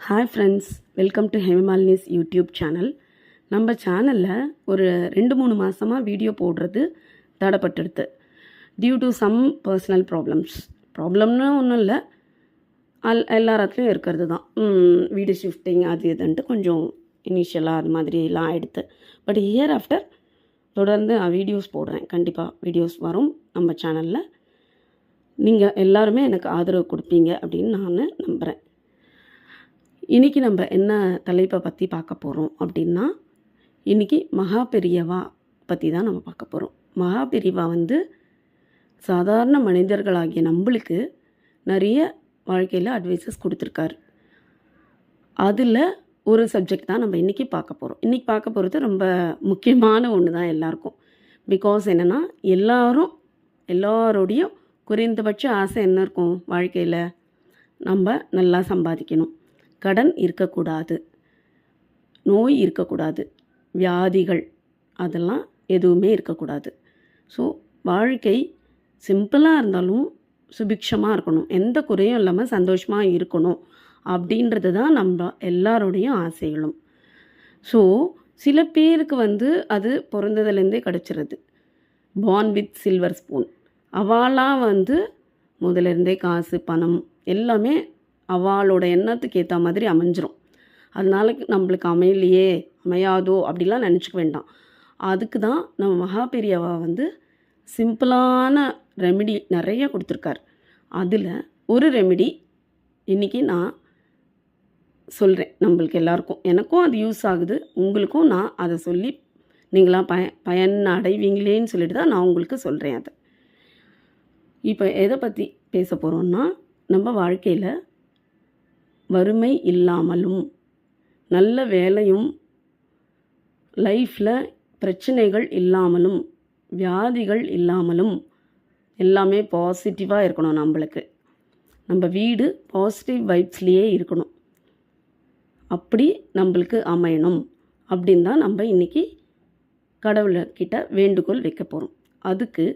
Hi friends welcome to Hemamalini's YouTube channel நம்ம சேனலில் ஒரு ரெண்டு மூணு மாதமாக வீடியோ போடுறது தடைப்பட்டுடுது due to some personal problems ப்ராப்ளம்னு ஒன்றும் இல்லை. அல் எல்லாத்துலேயும் இருக்கிறது தான் வீடு ஷிஃப்டிங் அது இதுன்ட்டு கொஞ்சம் இனிஷியலாக அது மாதிரிலாம் ஆகிடுது பட் இயர் ஆஃப்டர் தொடர்ந்து நான் வீடியோஸ் போடுறேன். கண்டிப்பாக வீடியோஸ் வரும் நம்ம சேனலில் நீங்கள் எல்லாருமே எனக்கு ஆதரவு கொடுப்பீங்க அப்படின்னு நான் நம்புகிறேன் இன்றைக்கி நம்ம என்ன தலைப்பை பற்றி பார்க்க போகிறோம் அப்படின்னா இன்றைக்கி மகா பெரியவா பற்றி தான் நம்ம பார்க்க போகிறோம் மகா பெரியவா வந்து சாதாரண மனிதர்களாகிய நம்மளுக்கு நிறைய வாழ்க்கையில் அட்வைசஸ் கொடுத்துருக்காரு. அதில் ஒரு சப்ஜெக்ட் தான் நம்ம இன்றைக்கி பார்க்க போகிறோம் இன்றைக்கி பார்க்க போகிறது ரொம்ப முக்கியமான ஒன்று தான் எல்லாருக்கும். பிகாஸ் என்னென்னா எல்லாரும் எல்லாரோடையும் குறைந்தபட்ச ஆசை என்ன இருக்கும் வாழ்க்கையில்? நம்ம நல்லா சம்பாதிக்கணும். கடன் இருக்கக்கூடாது. நோய் இருக்கக்கூடாது. வியாதிகள் அதெல்லாம் எதுவுமே இருக்கக்கூடாது. ஸோ வாழ்க்கை சிம்பிளாக இருந்தாலும் சுபிக்ஷமாக இருக்கணும். எந்த குறையும் இல்லாமல் சந்தோஷமாக இருக்கணும் அப்படின்றது தான் நம்ம எல்லாரோடையும் ஆசைகளும். ஸோ சில பேருக்கு வந்து அது பிறந்ததுலேருந்தே கிடச்சிருது. பார்ன் வித் சில்வர் ஸ்பூன் அவளாக வந்து முதலேருந்தே காசு பணம் எல்லாமே அவளோட எண்ணத்துக்கு ஏற்ற மாதிரி அமைஞ்சிரும். அதனால நம்மளுக்கு அமையலையே அமையாதோ அப்படிலாம் நினச்சிக்க வேண்டாம். அதுக்கு தான் நம்ம மகா பெரியவா வந்து சிம்பிளான ரெமிடி நிறைய கொடுத்துருக்காரு. அதில் ஒரு ரெமிடி இன்றைக்கி நான் சொல்கிறேன் நம்மளுக்கு எல்லாருக்கும். எனக்கும் அது யூஸ் ஆகுது உங்களுக்கும் நான் அதை சொல்லி நீங்களாம் பய பயன் அடைவீங்களேன்னு சொல்லிட்டு தான் நான் உங்களுக்கு சொல்கிறேன் அதை. இப்போ எதை பற்றி பேச போகிறோன்னா நம்ம வாழ்க்கையில் வறுமை இல்லாமலும் நல்ல வேலையும் லைஃப்பில் பிரச்சனைகள் இல்லாமலும் வியாதிகள் இல்லாமலும் எல்லாமே பாசிட்டிவாக இருக்கணும் நம்மளுக்கு. நம்ம வீடு பாசிட்டிவ் வைப்ஸ்லேயே இருக்கணும். அப்படி நம்மளுக்கு அமையணும் அப்படின்னு தான் நம்ம இன்றைக்கி கடவுள்கிட்ட வேண்டுகோள் வைக்க போகிறோம் அதுக்கு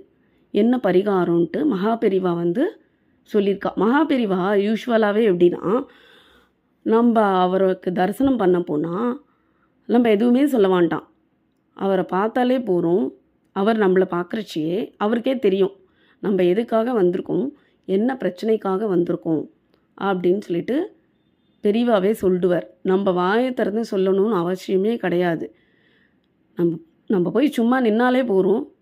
என்ன பரிகாரம்ன்ட்டு மகாபெரிவா வந்து சொல்லியிருக்கா. மகாபெரிவா யூஸ்வலாகவே எப்படின்னா நம்ம அவருக்கு தரிசனம் பண்ண போனால் நம்ம எதுவுமே சொல்ல வேண்டாம். அவரை பார்த்தாலே போகிறோம் அவர் நம்மளை பார்க்குறச்சியே அவருக்கே தெரியும். நம்ம எதுக்காக வந்திருக்கோம்? என்ன பிரச்சனைக்காக வந்திருக்கோம்? அப்படின்னு சொல்லிட்டு பெரிவாவே சொல்லுவார். நம்ம வாயை திறந்து சொல்லணும்னு அவசியமே கிடையாது. நம்ம நம்ம போய் சும்மா நின்னாலே போகிறோம்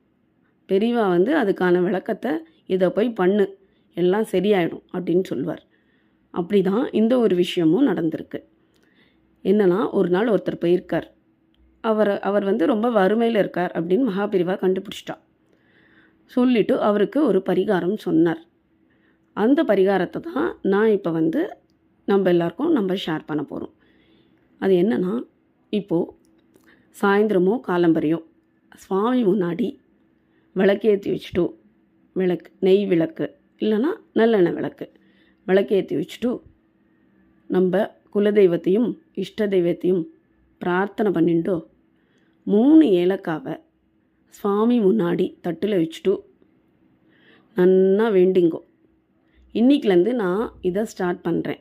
பெரியவா வந்து அதுக்கான விளக்கத்தை இதை போய் பண்ணு. எல்லாம் சரியாயிடும் அப்படின்னு சொல்லுவார். அப்படி தான் இந்த ஒரு விஷயமும் நடந்திருக்கு. என்னன்னா ஒரு நாள் ஒருத்தர் போயிருக்கார். அவர் அவர் வந்து ரொம்ப வறுமையில் இருக்கார் அப்படின்னு மகாபிரிவா கண்டுபிடிச்சிட்டா. சொல்லிவிட்டு அவருக்கு ஒரு பரிகாரம் சொன்னார். அந்த பரிகாரத்தை தான் நான் இப்போ வந்து நம்ம எல்லாருக்கும் நம்ம ஷேர் பண்ண போகிறோம் அது என்னென்னா இப்போது சாயந்தரமோ காலம்பரையோ சுவாமி முன்னாடி விளக்கேற்றி வச்சுட்டோ விளக்கு நெய் விளக்கு இல்லைன்னா நல்லெண்ணெய் விளக்கு. விளக்கேற்றி வச்சுட்டு நம்ம குலதெய்வத்தையும் இஷ்ட தெய்வத்தையும் பிரார்த்தனை பண்ணிட்டு மூணு ஏலக்காவை சுவாமி முன்னாடி தட்டில் வச்சுட்டு நன்னா வேண்டிங்கோ. இன்றைக்கிலேருந்து நான் இதை ஸ்டார்ட் பண்ணுறேன்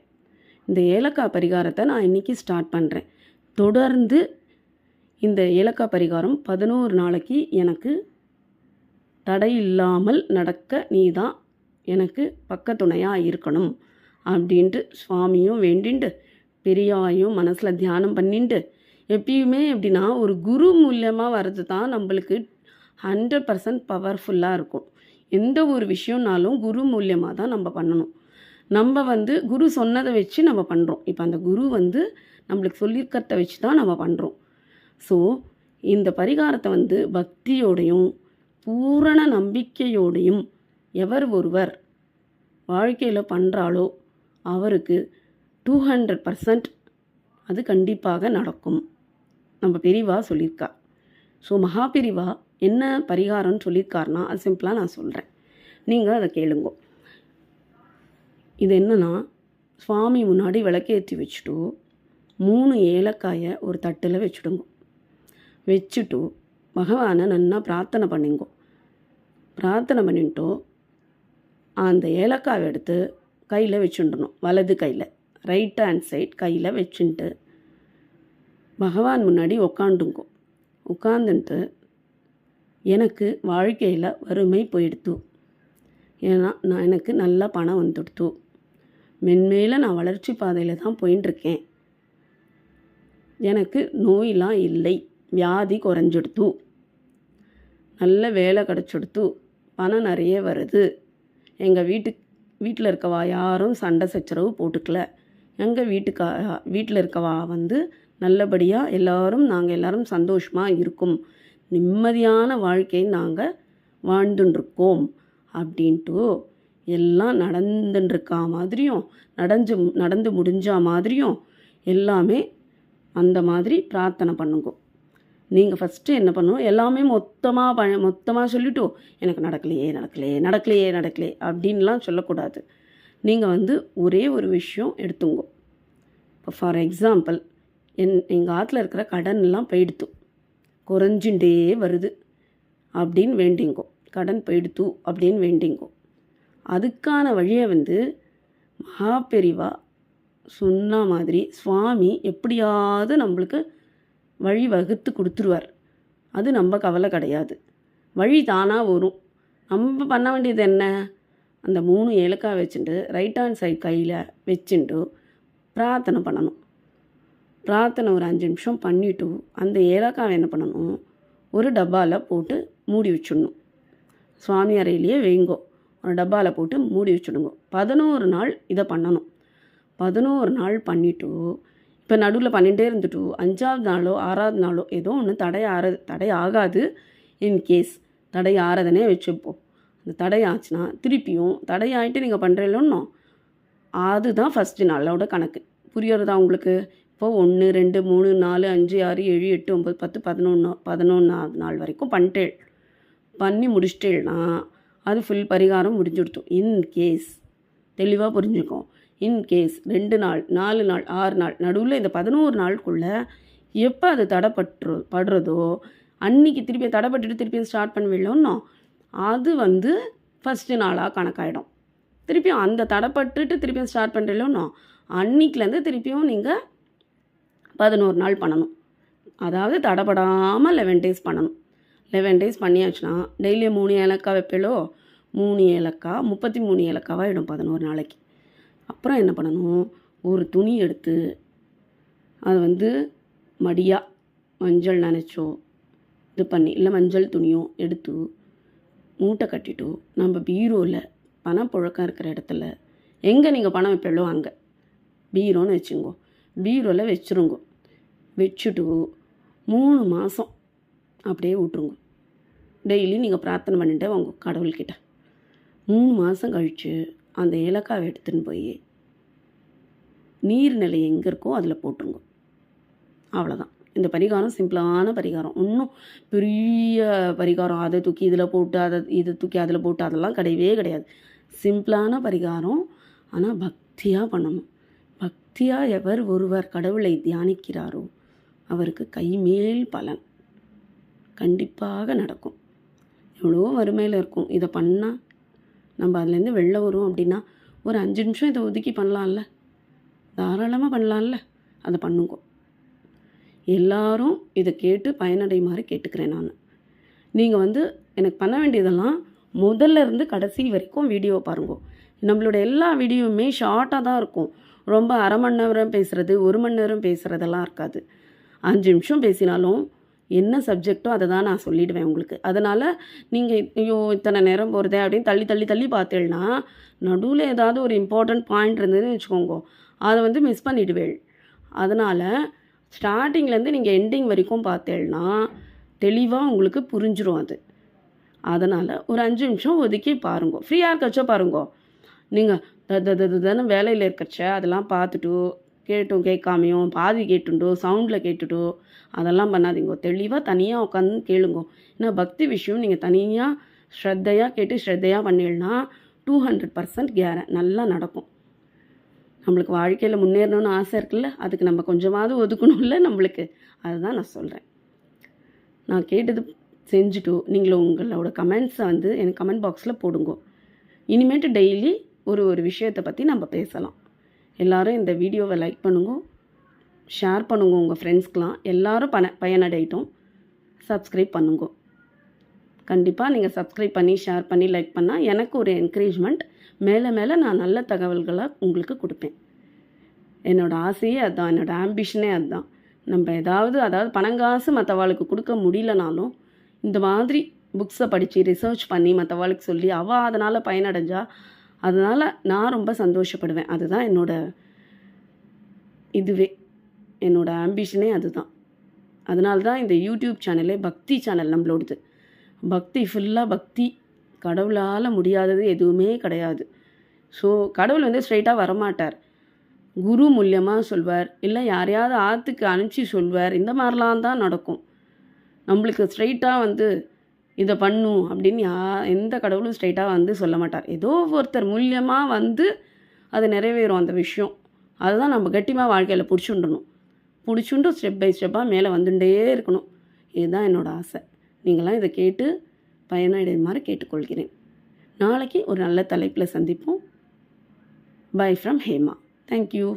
இந்த ஏலக்காய் பரிகாரத்தை நான் இன்றைக்கி ஸ்டார்ட் பண்ணுறேன் தொடர்ந்து இந்த ஏலக்காய் பரிகாரம் பதினோரு நாளைக்கு எனக்கு தடை இல்லாமல் நடக்க நீ தான் எனக்கு பக்கத்துணையாக இருக்கணும் அப்படின்ட்டு சுவாமியும் வேண்டிண்டு பெரியாயும் மனசில் தியானம் பண்ணிட்டு எப்பயுமே எப்படின்னா ஒரு குரு மூலியமாக வர்றது தான் நம்மளுக்கு ஹண்ட்ரட் பர்சன்ட் பவர்ஃபுல்லாக இருக்கும். எந்த ஒரு விஷயம்னாலும் குரு மூலியமாக தான் நம்ம பண்ணணும். நம்ம வந்து குரு சொன்னதை வச்சு நம்ம பண்ணுறோம் இப்போ அந்த குரு வந்து நம்மளுக்கு சொல்லியிருக்கிறத வச்சு தான் நம்ம பண்ணுறோம் ஸோ இந்த பரிகாரத்தை வந்து பக்தியோடையும் பூரண நம்பிக்கையோடையும் எவர் ஒருவர் வாழ்க்கையில் பண்ணுறாளோ அவருக்கு டூ ஹண்ட்ரட் பர்சன்ட் அது கண்டிப்பாக நடக்கும். நம்ம பெரிவா சொல்லியிருக்கா. ஸோ மகா பெரிவா என்ன பரிகாரம்னு சொல்லியிருக்காருனா அது சிம்பிளாக நான் சொல்கிறேன் நீங்கள் அதை கேளுங்க. இது என்னென்னா சுவாமி முன்னாடி விளக்கேற்றி வச்சுட்டு மூணு ஏலக்காயை ஒரு தட்டில் வச்சுடுங்க. வச்சுட்டு பகவானை நல்லா பிரார்த்தனை பண்ணிங்கோ. பிரார்த்தனை பண்ணிட்டோம் அந்த ஏலக்காவை எடுத்து கையில் வச்சுடணும். வலது கையில். ரைட் ஹேண்ட் சைட் கையில் வச்சுன்ட்டு பகவான் முன்னாடி உக்காண்டுங்கோ உட்காந்துன்ட்டு எனக்கு வாழ்க்கையில் வறுமை போயிடுத்து. ஏன்னா நான் எனக்கு நல்ல பணம் வந்துடுத்து. மென்மேல நான் வளர்ச்சி பாதையில் தான் போயின்ட்டுருக்கேன் எனக்கு நோயெலாம் இல்லை. வியாதி குறைஞ்சிடுத்து. நல்ல வேலை கிடச்சிடுத்து. பணம் நிறைய வருது. எங்கள் வீட்டு வீட்டில் இருக்கவா யாரும் சண்டை சச்சரவு போட்டுக்கல. எங்கள் வீட்டுக்கா வீட்டில் இருக்கவா வந்து நல்லபடியாக எல்லோரும் நாங்கள் எல்லோரும் சந்தோஷமாக இருக்கும். நிம்மதியான வாழ்க்கையை நாங்கள் வாழ்ந்துட்டுருக்கோம் அப்படின்ட்டு எல்லாம் நடந்துட்டுருக்கா மாதிரியும் நடந்து நடந்து முடிஞ்ச மாதிரியும் எல்லாமே அந்த மாதிரி பிரார்த்தனை பண்ணுங்க. நீங்கள் ஃபஸ்ட்டு என்ன பண்ணணும்? எல்லாமே மொத்தமாக ப மொத்தமாக சொல்லிட்டோம் எனக்கு நடக்கலையே நடக்கலையே நடக்கலையே நடக்கலையே அப்படின்லாம் சொல்லக்கூடாது. நீங்கள் வந்து ஒரே ஒரு விஷயம் எடுத்துங்கோ. இப்போ ஃபார் எக்ஸாம்பிள் என் எங்கள் ஆற்றுல இருக்கிற கடன்லாம் போயிடுத்து. குறைஞ்சுட்டே வருது அப்படின்னு வேண்டிங்கோ. கடன் போயிடுத்து அப்படின்னு வேண்டிங்கோ. அதுக்கான வழியை வந்து மகாபெரிவா சொன்ன மாதிரி சுவாமி எப்படியாவது நம்மளுக்கு வழி வகுத்து கொடுத்துருவார். அது நம்ம கவலை கிடையாது. வழி தானாக வரும். நம்ம பண்ண வேண்டியது என்ன? அந்த மூணு ஏலக்காய் வச்சுட்டு ரைட் ஹேண்ட் சைட் கையில் வச்சுட்டு பிரார்த்தனை பண்ணணும். பிரார்த்தனை ஒரு அஞ்சு நிமிஷம் பண்ணிவிட்டு அந்த ஏலக்காவை என்ன பண்ணணும்? ஒரு டப்பாவில் போட்டு மூடி வச்சிடணும். சுவாமி அறையிலேயே வைங்கோ. ஒரு டப்பாவில் போட்டு மூடி வச்சுடுங்க. பதினோரு நாள் இதை பண்ணணும். பதினோரு நாள் பண்ணிவிட்டு இப்போ நடுவில் பண்ணிகிட்டே இருந்துட்டு அஞ்சாவது நாளோ ஆறாவது நாளோ ஏதோ ஒன்று தடை ஆற தடை ஆகாது. இன்கேஸ் தடை ஆறதுனே வச்சுப்போம். அந்த தடை ஆச்சுன்னா திருப்பியும் தடை ஆகிட்டு நீங்கள் பண்ணுறீங்களோ அதுதான் ஃபஸ்ட்டு நாளோட கணக்கு. புரியறதா உங்களுக்கு? இப்போ ஒன்று ரெண்டு மூணு நாலு அஞ்சு ஆறு ஏழு எட்டு ஒம்பது பத்து பதினொன்று பதினொன்றாவது நாள் வரைக்கும் பண்ணிட்டேள் பண்ணி முடிச்சிட்டேள்னா அது ஃபுல் பரிகாரம் முடிஞ்சுடுத்தும். இன்கேஸ் தெளிவாக புரிஞ்சுக்கும் இன்கேஸ் ரெண்டு நாள் நாலு நாள் ஆறு நாள் நடுவில் இந்த பதினோரு நாளுக்குள்ளே எப்போ அது தடைப்பட்டு படுறதோ அன்னைக்கு திருப்பி தடைப்பட்டுட்டு திருப்பியும் ஸ்டார்ட் பண்ணுவீங்களோன்னோ அது வந்து ஃபஸ்ட்டு நாளாக கணக்காயிடும். திருப்பியும் அந்த தடைப்பட்டுட்டு திருப்பியும் ஸ்டார்ட் பண்ணுறீங்களோன்னோ அன்னைக்குலேருந்து திருப்பியும் நீங்கள் பதினோரு நாள் பண்ணணும். அதாவது தடைப்படாமல் லெவன் டேஸ் பண்ணணும். லெவன் டேஸ் பண்ணியாச்சுன்னா டெய்லியும் மூணு ஏலக்காய் வைப்பிலோ மூணு ஏலக்காய் முப்பத்தி மூணு ஏலக்காவாக இடும் பதினோரு நாளைக்கு. அப்புறம் என்ன பண்ணணும்? ஒரு துணி எடுத்து அதை வந்து மடியாக மஞ்சள் நனைச்சோ இது பண்ணி இல்லை மஞ்சள் துணியோ எடுத்து மூட்டை கட்டிட்டு நம்ம பீரோவில் பணம் புழக்கம் இருக்கிற இடத்துல எங்கே நீங்கள் பணம் வைப்பீங்களோ அங்கே. பீரோன்னு வச்சுங்கோ. பீரோவில் வச்சுருங்கோ. வச்சுட்டு மூணு மாதம் அப்படியே விட்ருங்க டெய்லி நீங்கள் பிரார்த்தனை பண்ணிட்டு வாங்க கடவுள்கிட்ட. மூணு மாதம் கழித்து அந்த ஏலக்காவை எடுத்துன்னு போய் நீர்நிலை எங்கே இருக்கோ அதில் போட்டுருங்க. அவ்வளோதான் இந்த பரிகாரம் சிம்பிளான பரிகாரம். இன்னும் பெரிய பரிகாரம். அதை தூக்கி இதில் போட்டு அதை இதை தூக்கி அதில் போட்டு அதெல்லாம் கிடையவே கிடையாது. சிம்பிளான பரிகாரம். ஆனால் பக்தியாக பண்ணணும். பக்தியாக எவர் ஒருவர் கடவுளை தியானிக்கிறாரோ அவருக்கு கைமேல் பலன் கண்டிப்பாக நடக்கும். எவ்வளோ வறுமையில் இருக்கும். இதை பண்ணால் நம்ம அதுலேருந்து வெளில வரும் அப்படின்னா ஒரு அஞ்சு நிமிஷம் இதை ஒதுக்கி பண்ணலாம்ல? தாராளமாக பண்ணலாம்ல? அதை பண்ணுங்க. எல்லாரும் இதை கேட்டு பயனடைமாறு கேட்டுக்கிறேன் நான். நீங்கள் வந்து எனக்கு பண்ண வேண்டியதெல்லாம் முதல்ல இருந்து கடைசி வரைக்கும் வீடியோ பாருங்க. நம்மளோட எல்லா வீடியோவுமே ஷார்ட்டாக தான் இருக்கும். ரொம்ப அரை மணி நேரம் பேசுகிறது ஒரு மணி நேரம் பேசுகிறதெல்லாம் இருக்காது. அஞ்சு நிமிஷம் பேசினாலும் என்ன சப்ஜெக்டோ அதை தான் நான் சொல்லிடுவேன் உங்களுக்கு. அதனால் நீங்கள் ஐயோ இத்தனை நேரம் போகிறதே அப்படின்னு தள்ளி தள்ளி தள்ளி பார்த்தேன்னா நடுவில் ஏதாவது ஒரு இம்பார்ட்டண்ட் பாயிண்ட் இருந்ததுன்னு வச்சுக்கோங்க அதை வந்து மிஸ் பண்ணிடுவேள். அதனால் ஸ்டார்டிங்லேருந்து நீங்கள் எண்டிங் வரைக்கும் பார்த்தேன்னா தெளிவாக உங்களுக்கு புரிஞ்சிரும் அது. அதனால் ஒரு அஞ்சு நிமிஷம் ஒதுக்கி பாருங்க. ஃப்ரீயாக இருக்கச்சோ பாருங்க. நீங்கள் தானே வேலையில் இருக்கச்ச அதெல்லாம் பார்த்துட்டு கேட்டும் கேட்காமையும் பாதி கேட்டுண்டோ சவுண்டில் கேட்டுட்டோ அதெல்லாம் பண்ணாதீங்க. தெளிவாக தனியாக உட்காந்து கேளுங்க. ஏன்னா பக்தி விஷயம் நீங்கள் தனியாக ஸ்ரத்தையாக கேட்டு ஸ்ரத்தையாக பண்ணிடனா டூ ஹண்ட்ரட் பர்சன்ட் கேர நல்லா நடக்கும். நம்மளுக்கு வாழ்க்கையில் முன்னேறணும்னு ஆசை இருக்குல்ல அதுக்கு நம்ம கொஞ்சமாவது ஒதுக்கணும்ல நம்மளுக்கு. அதுதான் நான் சொல்கிறேன் நான் கேட்டது செஞ்சுட்டு நீங்களும் உங்களோட கமெண்ட்ஸை வந்து எனக்கு கமெண்ட் பாக்ஸில் போடுங்க. இனிமேட்டு டெய்லி ஒரு ஒரு விஷயத்தை பற்றி நம்ம பேசலாம். எல்லாரும் இந்த வீடியோவை லைக் பண்ணுங்க ஷேர் பண்ணுங்க உங்கள் ஃப்ரெண்ட்ஸ்க்கெலாம் எல்லோரும் பண பயனடையட்டும். சப்ஸ்கிரைப் பண்ணுங்க. கண்டிப்பாக நீங்கள் சப்ஸ்கிரைப் பண்ணி ஷேர் பண்ணி லைக் பண்ணால் எனக்கு ஒரு என்கரேஜ்மெண்ட் மேலே மேலே நான் நல்ல தகவல்களை உங்களுக்கு கொடுப்பேன். என்னோடய ஆசையே அதுதான் என்னோடய ஆம்பிஷனே அதுதான். நம்ம ஏதாவது அதாவது பணங்காசு மற்றவாளுக்கு கொடுக்க முடியலனாலும் இந்த மாதிரி புக்ஸை படித்து ரிசர்ச் பண்ணி மற்றவாளுக்கு சொல்லி அவள் அதனால் பயனடைஞ்சா அதனால் நான் ரொம்ப சந்தோஷப்படுவேன். அதுதான் என்னோட இதுவே. என்னோட ஆம்பிஷனே அதுதான். அதனால தான் இந்த யூடியூப் சேனலே பக்தி சேனல் நம்மளோடது. பக்தி ஃபுல்லாக பக்தி. கடவுளால் முடியாதது எதுவுமே கிடையாது. ஸோ கடவுள் வந்து ஸ்ட்ரைட்டாக வரமாட்டார். குரு மூலியமாக சொல்வார். இல்லை யாரையாவது ஆற்றுக்கு அனுப்பிச்சி சொல்வார். இந்த மாதிரிலாம் தான் நடக்கும். நம்மளுக்கு ஸ்ட்ரைட்டாக வந்து இதை பண்ணும் அப்படின்னு யா எந்த கடவுளும் ஸ்ட்ரைட்டாக வந்து சொல்ல மாட்டார். ஏதோ ஒருத்தர் மூலியமாக வந்து அது நிறைவேறும் அந்த விஷயம். அதுதான் நம்ம கட்டிமாக வாழ்க்கையில் பிடிச்சுண்டணும். பிடிச்சுண்டு ஸ்டெப் பை ஸ்டெப்பாக மேலே வந்துட்டே இருக்கணும். இதுதான் என்னோடய ஆசை. நீங்களாம் இதை கேட்டு பயனடையுமாறு கேட்டுக்கொள்கிறேன். நாளைக்கு ஒரு நல்ல தலைப்பில் சந்திப்போம். By from Hema. தேங்க்யூ